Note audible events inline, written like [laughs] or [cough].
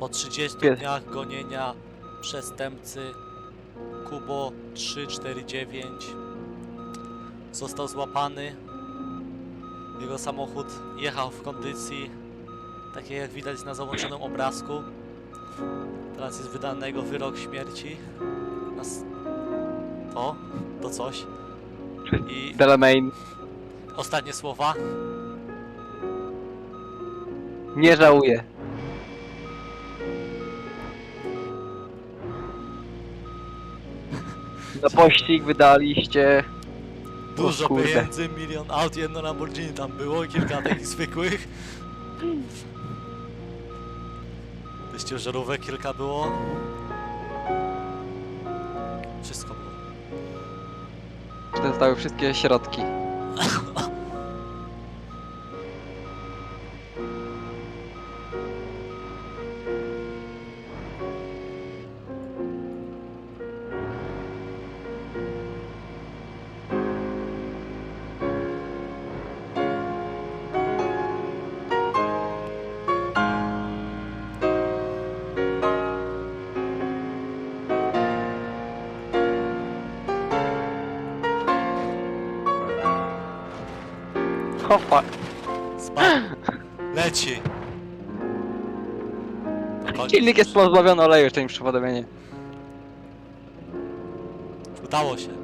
Po 30 Pies. dniach gonienia przestępcy Kubo 349 został złapany. Jego samochód jechał w kondycji takiej jak widać na załączonym obrazku. Teraz jest wydany jego wyrok śmierci. Nas... To, to coś. I Delamain. ostatnie słowa. Nie żałuję. Na pościg wydaliście... Dużo kurde. pieniędzy, milion aut, jedno Lamborghini tam było, kilka [laughs] takich zwykłych. Też ciężarówek kilka było. Wszystko było. Zostały wszystkie środki. [laughs] Fuck. Spadł. Leci. Koniec Silnik jest pozbawiony oleju jeszcze im przypodobienie. Udało się.